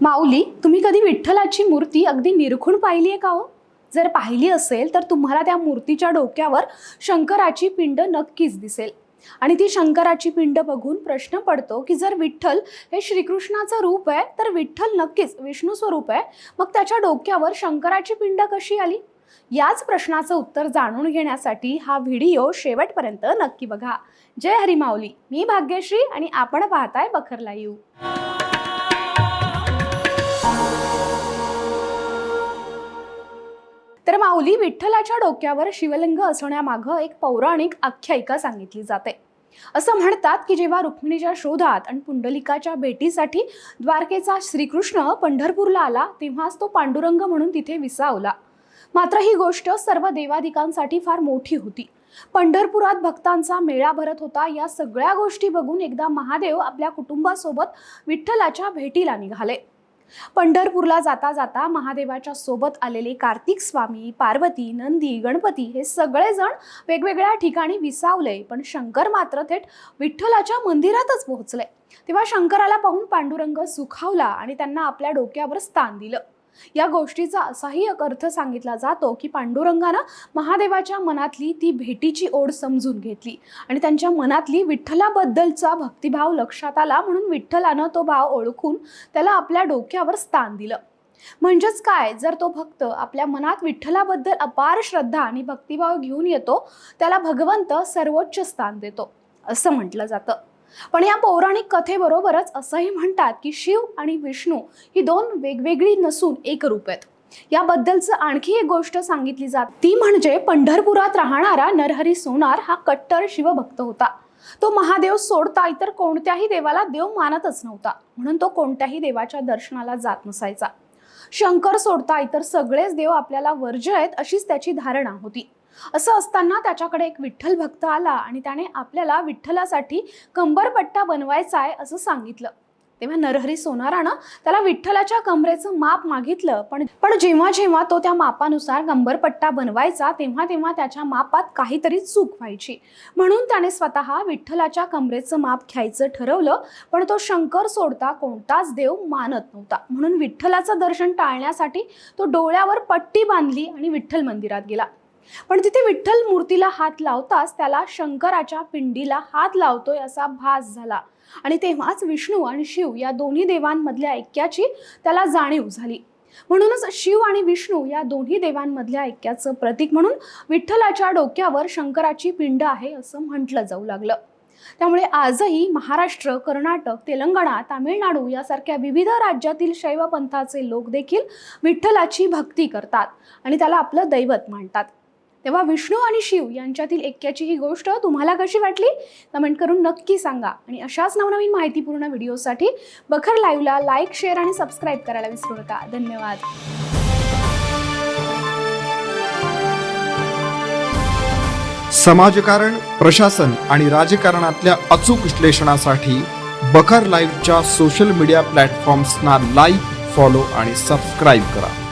माऊली तुम्ही कधी विठ्ठलाची मूर्ती अगदी निरखून पाहिली आहे का हो? जर पाहिली असेल तर तुम्हाला त्या मूर्तीच्या डोक्यावर शंकराची पिंड नक्कीच दिसेल. आणि ती शंकराची पिंड बघून प्रश्न पडतो की जर विठ्ठल हे श्रीकृष्णाचं रूप आहे तर विठ्ठल नक्कीच विष्णू स्वरूप आहे. मग त्याच्या डोक्यावर शंकराची पिंड कशी आली? याच प्रश्नाचं उत्तर जाणून घेण्यासाठी हा व्हिडिओ शेवटपर्यंत नक्की बघा. जय हरी माऊली. मी भाग्यश्री आणि आपण पाहताय बखरला येऊ तर माऊली विठ्ठलाच्या डोक्यावर शिवलिंग असण्यामागं एक पौराणिक आख्यायिका सांगितली जाते. असं म्हणतात की जेव्हा रुक्मिणीच्या शोधात आणि पुंडलिकाच्या भेटीसाठी द्वारकेचा श्रीकृष्ण पंढरपूरला आला तेव्हाच तो पांडुरंग म्हणून तिथे विसावला. मात्र ही गोष्ट सर्व देवादिकांसाठी फार मोठी होती. पंढरपुरात भक्तांचा मेळा भरत होता या सगळ्या गोष्टी बघून एकदा महादेव आपल्या कुटुंबासोबत विठ्ठलाच्या भेटीला निघाले. पंढरपूरला जाता जाता महादेवाच्या सोबत आलेले कार्तिक स्वामी पार्वती नंदी गणपती हे सगळेजण वेगवेगळ्या ठिकाणी विसावले. पण शंकर मात्र थेट विठ्ठलाच्या मंदिरातच पोहोचले. तेव्हा शंकराला पाहून पांडुरंग सुखावला आणि त्यांना आपल्या डोक्यावर स्थान दिलं. या गोष्टीचा असाही एक अर्थ सांगितला जातो की पांडुरंगानं महादेवाच्या मनातली ती भेटीची ओढ समजून घेतली आणि त्यांच्या मनातली विठ्ठलाबद्दलचा भक्तिभाव लक्षात आला म्हणून विठ्ठलानं तो भाव ओळखून त्याला आपल्या डोक्यावर स्थान दिलं. म्हणजेच काय? जर तो भक्त आपल्या मनात विठ्ठलाबद्दल अपार श्रद्धा आणि भक्तिभाव घेऊन येतो त्याला भगवंत सर्वोच्च स्थान देतो असं म्हटलं जातं. पण या पौराणिक कथेबरोबरच असंही म्हणतात की शिव आणि विष्णू ही दोन वेगवेगळी नसून एक रूप आहेत. याबद्दलचं आणखी एक गोष्ट सांगितली जात ती म्हणजे पंढरपुरात राहणारा नरहरी सोनार हा कट्टर शिवभक्त होता. तो महादेव सोडता इतर कोणत्याही देवाला देव मानतच नव्हता म्हणून तो कोणत्याही देवाच्या दर्शनाला जात नसायचा. शंकर सोडता इतर सगळेच देव आपल्याला वर्ज आहेत अशीच त्याची धारणा होती. असं असताना त्याच्याकडे एक विठ्ठल भक्त आला आणि त्याने आपल्याला विठ्ठलासाठी कंबरपट्टा बनवायचा आहे असं सांगितलं. तेव्हा नरहरी सोनारानं त्याला विठ्ठलाच्या कमरेचं माप मागितलं पण पण जेव्हा जेव्हा तो त्या मापानुसार कंबरपट्टा बनवायचा तेव्हा तेव्हा त्याच्या मापात काहीतरी चूक व्हायची. म्हणून त्याने स्वतः विठ्ठलाच्या कमरेचं माप घ्यायचं ठरवलं पण तो शंकर सोडता कोणताच देव मानत नव्हता. म्हणून विठ्ठलाचं दर्शन टाळण्यासाठी तो डोळ्यावर पट्टी बांधली आणि विठ्ठल मंदिरात गेला. पण तिथे विठ्ठल मूर्तीला हात लावताच त्याला शंकराच्या पिंडीला हात लावतोय असा भास झाला. आणि तेव्हाच विष्णू आणि शिव या दोन्ही देवांमधल्या ऐक्याची त्याला जाणीव झाली. म्हणूनच शिव आणि विष्णू या दोन्ही देवांमधल्या ऐक्याचं प्रतीक म्हणून विठ्ठलाच्या डोक्यावर शंकराची पिंड आहे असं म्हटलं जाऊ लागलं. त्यामुळे आजही महाराष्ट्र कर्नाटक तेलंगणा तामिळनाडू यासारख्या विविध राज्यातील शैव पंथाचे लोक देखील विठ्ठलाची भक्ती करतात आणि त्याला आपलं दैवत मानतात. तेव्हा विष्णू आणि शिव यांच्यातील ऐक्याची ही गोष्ट तुम्हाला कशी वाटली? कमेंट करून नक्की सांगा. आणि अशाच नवनवीन माहितीपूर्ण व्हिडिओसाठी बखर लाईव्हला लाईक शेअर आणि सबस्क्राईब करायला विसरू नका. धन्यवाद. समाजकारण प्रशासन आणि राजकारणातल्या अचूक विश्लेषणासाठी बखर लाईव्हच्या सोशल मीडिया प्लॅटफॉर्म्सना लाईक फॉलो आणि सबस्क्राईब करा.